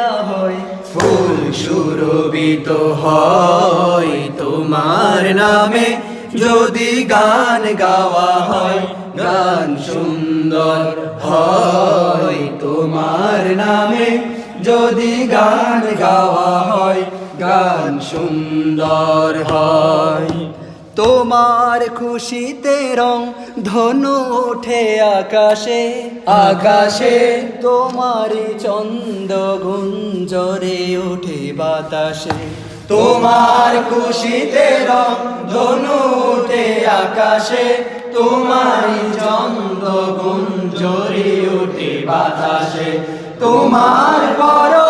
দেয়া হয়, ফুল সুরভিত হয়। তোমার নামে যদি গান গাওয়া হয়, গান সুন্দর হয়। তোমার নামে যদি গান গাওয়া হয়, গান সুন্দর হয়। তোমার খুশিতে রং ধনু ওঠে আকাশে। আকাশে। তোমারই চন্দ গুঞ্জরে ওঠে বাতাসে। তোমার খুশিতে রং ধনু উঠে আকাশে। তোমারই চন্দ গুঞ্জরি উঠে বাতাসে। তোমার পরশ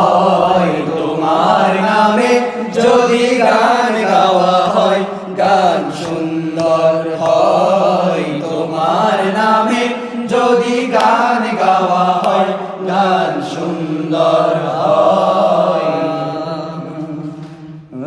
সুন্দর হয়।